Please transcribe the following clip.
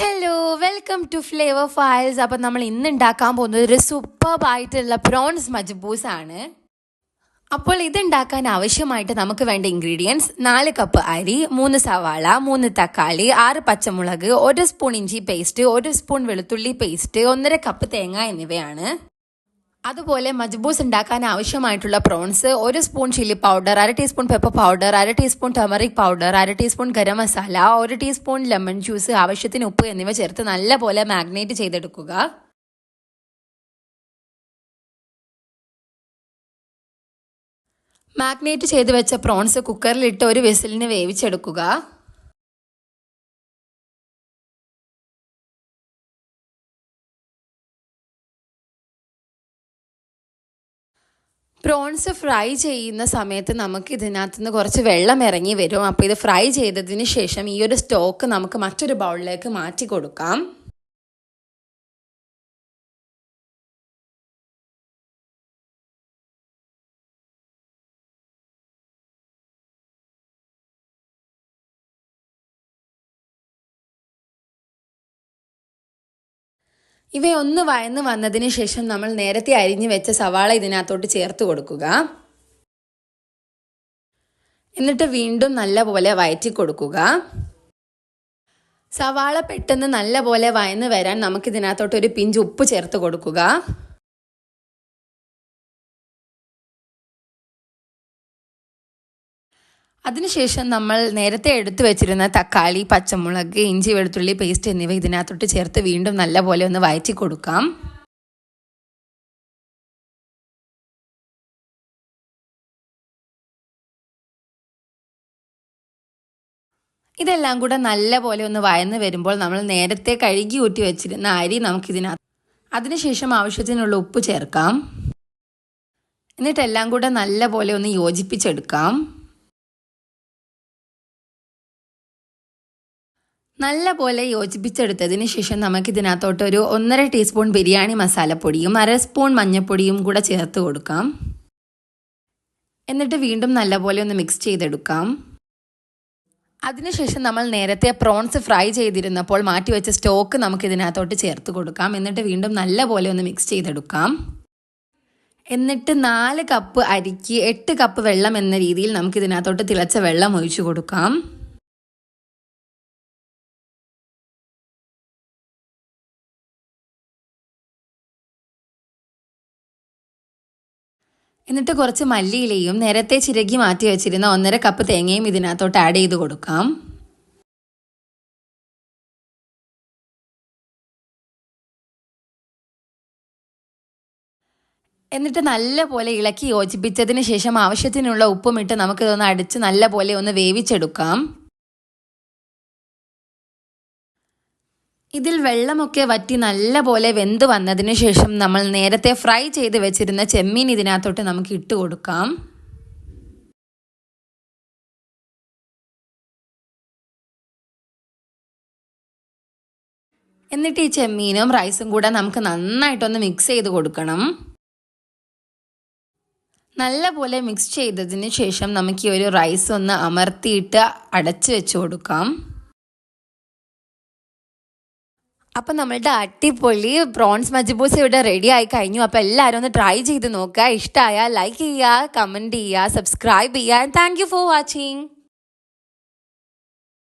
Hello welcome to flavour files appam നമ്മൾ ഇന്ന് ഉണ്ടാക്കാൻ പോകുന്നത് ഒരു സൂപ്പർബ് ആയിട്ടുള്ള പ്രോൺസ് മജ്ബൂസ് ആണ്. അപ്പോൾ ഇതുണ്ടാക്കാൻ ആവശ്യമായിട്ട് നമുക്ക് വേണ്ട ഇൻഗ്രീഡിയൻസ് നാല് കപ്പ് അരി മൂന്ന് സവാള മൂന്ന് തക്കാളി ആറ് പച്ചമുളക് ഒരു സ്പൂൺ ഇഞ്ചി പേസ്റ്റ് ഒരു സ്പൂൺ വെളുത്തുള്ളി പേസ്റ്റ് ഒന്നര കപ്പ് തേങ്ങ എന്നിവയാണ്. അതുപോലെ മജ്ബൂസ് ഉണ്ടാക്കാൻ ആവശ്യമായിട്ടുള്ള പ്രോൺസ് ഒരു സ്പൂൺ ചില്ലി പൗഡർ അര ടീസ്പൂൺ പെപ്പർ പൗഡർ അര ടീസ്പൂൺ ടെമറിക് പൗഡർ അര ടീസ്പൂൺ ഗരം മസാല ഒരു ടീസ്പൂൺ ലെമൺ ജ്യൂസ് ആവശ്യത്തിന് ഉപ്പ് എന്നിവ ചേർത്ത് നല്ലപോലെ മാഗ്നേറ്റ് ചെയ്തെടുക്കുക. മാഗ്നേറ്റ് ചെയ്ത് വെച്ച പ്രോൺസ് കുക്കറിലിട്ട് ഒരു വിസിലിന് വേവിച്ചെടുക്കുക. പ്രോൺസ് ഫ്രൈ ചെയ്യുന്ന സമയത്ത് നമുക്ക് ഇതിനകത്ത് നിന്ന് കുറച്ച് വെള്ളം ഇറങ്ങി വരും. അപ്പോൾ ഇത് ഫ്രൈ ചെയ്തതിന് ശേഷം ഈ ഒരു സ്റ്റോക്ക് നമുക്ക് മറ്റൊരു ബൗളിലേക്ക് മാറ്റി കൊടുക്കാം. ഇവയൊന്ന് വയന്ന് വന്നതിന് ശേഷം നമ്മൾ നേരത്തെ അരിഞ്ഞു വെച്ച സവാള ഇതിനകത്തോട്ട് ചേർത്ത് കൊടുക്കുക. എന്നിട്ട് വീണ്ടും നല്ലപോലെ വയറ്റി കൊടുക്കുക. സവാള പെട്ടെന്ന് നല്ലപോലെ വയന്ന് വരാൻ നമുക്കിതിനകത്തോട്ട് ഒരു പിഞ്ച് ഉപ്പ് ചേർത്ത് കൊടുക്കുക. അതിനുശേഷം നമ്മൾ നേരത്തെ എടുത്തു വെച്ചിരുന്ന തക്കാളി പച്ചമുളക് ഇഞ്ചി വെളുത്തുള്ളി പേസ്റ്റ് എന്നിവ ഇതിനകത്തോട്ട് ചേർത്ത് വീണ്ടും നല്ലപോലെ ഒന്ന് വയറ്റി കൊടുക്കാം. ഇതെല്ലാം കൂടെ നല്ലപോലെ ഒന്ന് വയന്ന് വരുമ്പോൾ നമ്മൾ നേരത്തെ കഴുകി ഊറ്റി വെച്ചിരുന്ന അരി നമുക്കിതിനകത്ത് അതിനുശേഷം ആവശ്യത്തിനുള്ള ഉപ്പ് ചേർക്കാം. എന്നിട്ടെല്ലാം കൂടെ നല്ലപോലെ ഒന്ന് യോജിപ്പിച്ചെടുക്കാം. നല്ല പോലെ യോജിപ്പിച്ചെടുത്തതിന് ശേഷം നമുക്കിതിനകത്തോട്ട് ഒരു ഒന്നര ടീസ്പൂൺ ബിരിയാണി മസാലപ്പൊടിയും അര സ്പൂൺ മഞ്ഞൾപ്പൊടിയും കൂടെ ചേർത്ത് കൊടുക്കാം. എന്നിട്ട് വീണ്ടും നല്ലപോലെ ഒന്ന് മിക്സ് ചെയ്തെടുക്കാം. അതിനുശേഷം നമ്മൾ നേരത്തെ പ്രോൺസ് ഫ്രൈ ചെയ്തിരുന്നപ്പോൾ മാറ്റി വെച്ച സ്റ്റോക്ക് നമുക്ക് ഇതിനകത്തോട്ട് ചേർത്ത് കൊടുക്കാം. എന്നിട്ട് വീണ്ടും നല്ലപോലെ ഒന്ന് മിക്സ് ചെയ്തെടുക്കാം. എന്നിട്ട് നാല് കപ്പ് അരിക്ക് എട്ട് കപ്പ് വെള്ളം എന്ന രീതിയിൽ നമുക്ക് ഇതിനകത്തോട്ട് തിളച്ച വെള്ളം ഒഴിച്ചു കൊടുക്കാം. എന്നിട്ട് കുറച്ച് മല്ലിയിലയും നേരത്തെ ചിരകി മാറ്റി വെച്ചിരുന്ന ഒന്നര കപ്പ് തേങ്ങയും ഇതിനകത്തോട്ട് ആഡ് ചെയ്ത് കൊടുക്കാം. എന്നിട്ട് നല്ല പോലെ ഇളക്കി യോജിപ്പിച്ചതിന് ശേഷം ആവശ്യത്തിനുള്ള ഉപ്പും ഇട്ട് നമുക്കിതൊന്ന് അടിച്ച് നല്ല പോലെ ഒന്ന് വേവിച്ചെടുക്കാം. ഇതിൽ വെള്ളമൊക്കെ വറ്റി നല്ലപോലെ വെന്ത് വന്നതിന് ശേഷം നമ്മൾ നേരത്തെ ഫ്രൈ ചെയ്ത് വെച്ചിരുന്ന ചെമ്മീൻ ഇതിനകത്തോട്ട് നമുക്ക് ഇട്ട് കൊടുക്കാം. എന്നിട്ട് ഈ ചെമ്മീനും റൈസും കൂടെ നമുക്ക് നന്നായിട്ടൊന്ന് മിക്സ് ചെയ്ത് കൊടുക്കണം. നല്ലപോലെ മിക്സ് ചെയ്തതിന് ശേഷം നമുക്ക് ഈ ഒരു റൈസ് ഒന്ന് അമർത്തിയിട്ട് അടച്ചു വെച്ച് കൊടുക്കാം. അപ്പം നമ്മളുടെ അടിപൊളി പ്രോൺസ് മജ്ബൂസ് ഇവിടെ റെഡി ആയി കഴിഞ്ഞു. അപ്പോൾ എല്ലാവരും ഒന്ന് ട്രൈ ചെയ്ത് നോക്കുക. ഇഷ്ടമായ ലൈക്ക് ചെയ്യുക കമന്റ് ചെയ്യുക സബ്സ്ക്രൈബ് ചെയ്യുക. Thank you for watching